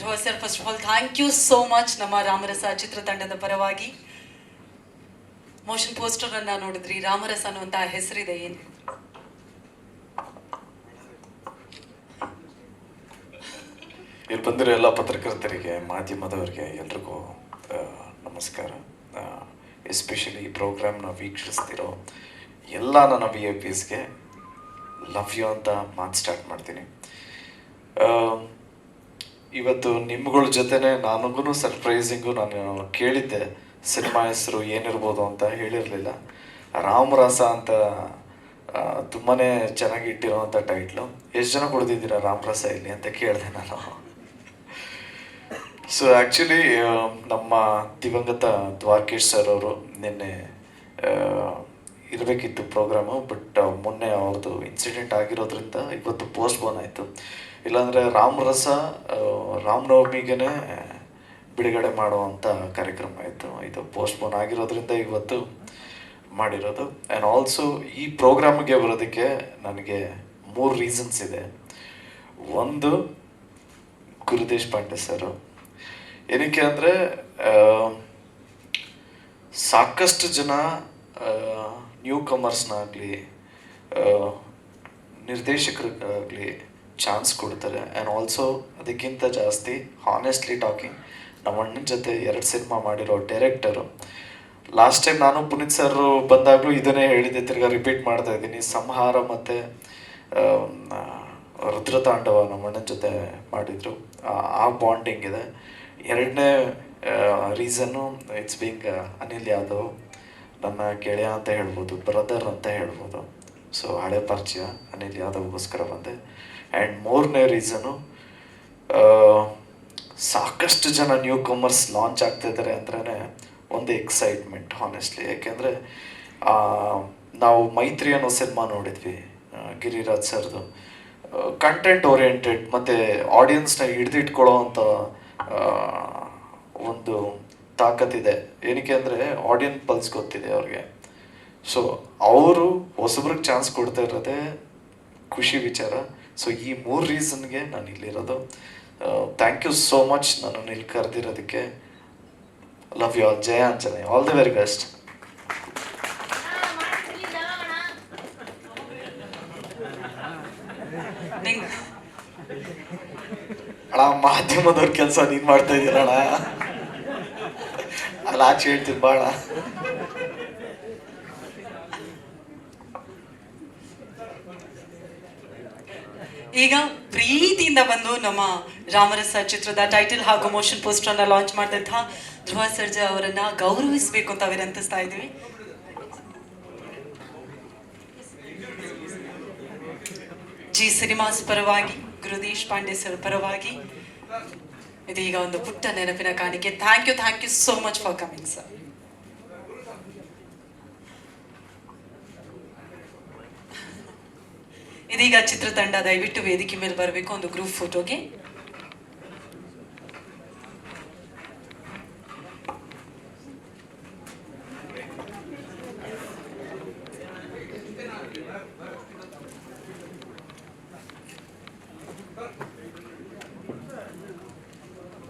Dhruva sir first of all thank you so much ನಮ್ಮ ರಾಮರಸ ಚಿತ್ರತಂಡದ ಪರವಾಗಿ. Motion poster ಅನ್ನ ನೋಡಿದ್ರಿ, ರಾಮರಸ ಅನ್ನುವಂತಹ ಹೆಸರಿದೆ ಏನು? ಇಲ್ಲಿ ಬಂದಿರೋ ಎಲ್ಲ ಪತ್ರಕರ್ತರಿಗೆ, ಮಾಧ್ಯಮದವರಿಗೆ ಎಲ್ರಿಗೂ ನಮಸ್ಕಾರ. ಎಸ್ಪೆಷಲಿ ಈ ಪ್ರೋಗ್ರಾಮ್ನ ವೀಕ್ಷಿಸ್ತಿರೋ ಎಲ್ಲ ನನ್ನ ವಿ ಐ ಪಿಸ್ಗೆ ಲವ್ ಯು ಅಂತ ಮಾತು ಸ್ಟಾರ್ಟ್ ಮಾಡ್ತೀನಿ. ಇವತ್ತು ನಿಮ್ಗಳ ಜೊತೆನೆ ನನಗೂ ಸರ್ಪ್ರೈಸಿಂಗು ನಾನು ಕೇಳಿದ್ದೆ, ಸಿನಿಮಾ ಹೆಸರು ಏನಿರ್ಬೋದು ಅಂತ ಹೇಳಿರಲಿಲ್ಲ. ರಾಮರಸ ಅಂತ ತುಂಬಾ ಚೆನ್ನಾಗಿ ಇಟ್ಟಿರೋವಂಥ ಟೈಟ್ಲು ಎಷ್ಟು ಜನ ಕೊಡ್ತಿದ್ದೀರಾ ರಾಮರಸ ಇಲ್ಲಿ ಅಂತ ಕೇಳಿದೆ ನಾನು. ಸೊ ಆ್ಯಕ್ಚುಲಿ ನಮ್ಮ ದಿವಂಗತ ದ್ವಾರಕೇಶ್ ಸರ್ ಅವರು ನಿನ್ನೆ ಇರಬೇಕಿತ್ತು ಪ್ರೋಗ್ರಾಮು ಬಟ್ ಮೊನ್ನೆ ಅವ್ರದ್ದು ಇನ್ಸಿಡೆಂಟ್ ಆಗಿರೋದ್ರಿಂದ ಇವತ್ತು ಪೋಸ್ಟ್ಬೋನ್ ಆಯಿತು. ಇಲ್ಲಾಂದರೆ ರಾಮರಸ ರಾಮನವಮಿಗೆ ಬಿಡುಗಡೆ ಮಾಡುವಂಥ ಕಾರ್ಯಕ್ರಮ ಆಯಿತು. ಇದು ಪೋಸ್ಟ್ಬೋನ್ ಆಗಿರೋದ್ರಿಂದ ಇವತ್ತು ಮಾಡಿರೋದು. ಆ್ಯಂಡ್ ಆಲ್ಸೋ ಈ ಪ್ರೋಗ್ರಾಮ್ಗೆ ಬರೋದಕ್ಕೆ ನನಗೆ ಮೂರು ರೀಸನ್ಸ್ ಇದೆ. ಒಂದು, ಗುರುದೇಶ್ ಪಾಂಡೆ ಸರ್ ಏನಕ್ಕೆ ಅಂದರೆ ಸಾಕಷ್ಟು ಜನ ನ್ಯೂ ಕಮರ್ಸ್ನಾಗಲಿ ನಿರ್ದೇಶಕರಿಗಾಗಲಿ ಚಾನ್ಸ್ ಕೊಡ್ತಾರೆ. ಆ್ಯಂಡ್ ಆಲ್ಸೋ ಅದಕ್ಕಿಂತ ಜಾಸ್ತಿ ಹಾನೆಸ್ಟ್ಲಿ ಟಾಕಿಂಗ್ ನಮ್ಮ ಅಣ್ಣನ ಜೊತೆ ಎರಡು ಸಿನಿಮಾ ಮಾಡಿರೋ ಡೈರೆಕ್ಟರು ಲಾಸ್ಟ್ ಟೈಮ್ ನಾನು ಪುನೀತ್ ಸರ್ ಬಂದಾಗಲೂ ಇದನ್ನೇ ಹೇಳಿದ್ದೆ, ತಿರ್ಗಾ ರಿಪೀಟ್ ಮಾಡ್ತಾ ಇದ್ದೀನಿ. ಸಂಹಾರ ಮತ್ತು ರುದ್ರತಾಂಡವ ನಮ್ಮ ಅಣ್ಣನ ಜೊತೆ ಮಾಡಿದರು. ಆ ಬಾಂಡಿಂಗ್ ಇದೆ. ಎರಡನೇ reason it's being Anil Yadav ನನ್ನ ಗೆಳೆಯ ಅಂತ ಹೇಳ್ಬೋದು ಬ್ರದರ್ ಅಂತ ಹೇಳ್ಬೋದು. ಸೊ ಹಳೆ ಪರಿಚಯ ಅನಿಲ್ ಯಾದವ್ಗೋಸ್ಕರ ಬಂದೆ. ಆ್ಯಂಡ್ ಮೂರನೇ ರೀಸನು ಸಾಕಷ್ಟು ಜನ ನ್ಯೂ ಕಮರ್ಸ್ ಲಾಂಚ್ ಆಗ್ತಾ ಇದ್ದಾರೆ ಅಂದ್ರೆ ಒಂದು ಎಕ್ಸೈಟ್ಮೆಂಟ್ ಹಾನೆಸ್ಟ್ಲಿ ಯಾಕೆಂದರೆ ನಾವು ಮೈತ್ರಿ ಅನ್ನೋ ಸಿನಿಮಾ ನೋಡಿದ್ವಿ ಗಿರಿರಾಜ್ ಸರ್ದು. ಕಂಟೆಂಟ್ ಓರಿಯೆಂಟೆಡ್ ಮತ್ತು ಆಡಿಯನ್ಸ್ನ ಹಿಡಿದಿಟ್ಕೊಳ್ಳೋ ಅಂಥ ಒಂದು ತಾಕತ್ತಿದೆ. ಏನಕ್ಕೆ ಅಂದರೆ ಆಡಿಯನ್ಸ್ ಪಲ್ಸ್ ಗೊತ್ತಿದೆ ಅವ್ರಿಗೆ. ಸೊ ಅವರು ಹೊಸಬ್ರಿಗೆ ಚಾನ್ಸ್ ಕೊಡ್ತಾ ಇರೋದೇ ಖುಷಿ ವಿಚಾರ. ಸೊ ಈ ಮೂರು ರೀಸನ್ಗೆ ನಾನು ಇಲ್ಲಿರೋದು. ಥ್ಯಾಂಕ್ ಯು ಸೋ ಮಚ್ ನನ್ನನ್ನು ಇಲ್ಲಿ ಕರೆದಿರೋದಕ್ಕೆ. Love you all Jaya Anjane all the very best ಅಣ್ಣ ಮಾಧ್ಯಮದವ್ರ ಕೆಲಸ ನೀನು ಮಾಡ್ತಾ ಇದ್ದೀರಣ್ಣ ಅಲ್ಲ, ಆಚೆ ಹೇಳ್ತೀನಿ, ಬಾಳ. ಈಗ ಪ್ರೀತಿಯಿಂದ ಬಂದು ನಮ್ಮ ರಾಮರಸ ಚಿತ್ರದ ಟೈಟಲ್ ಹಾಗೂ ಮೋಷನ್ ಪೋಸ್ಟರ್ ಅನ್ನ ಲಾಂಚ್ ಮಾಡಿದಂತಹ ಧ್ರುವ ಸರ್ಜಾ ಅವರನ್ನ ಗೌರವಿಸಬೇಕು ಅಂತ ವಿನಂತಿಸ್ತಾ ಇದ್ದೀವಿ. ಜಿ ಸಿನಿಮಾಸ್ ಪರವಾಗಿ, ಗುರುದೇಶ್ ಪಾಂಡೆ ಸರ್ ಪರವಾಗಿ ಇದೀಗ ಒಂದು ಪುಟ್ಟ ನೆನಪಿನ ಕಾಣಿಕೆ. Thank you thank you so much for coming sir ಇದೀಗ ಚಿತ್ರತಂಡ ದಯವಿಟ್ಟು ವೇದಿಕೆ ಮೇಲೆ ಬರಬೇಕು ಒಂದು ಗ್ರೂಪ್ ಫೋಟೋಗೆ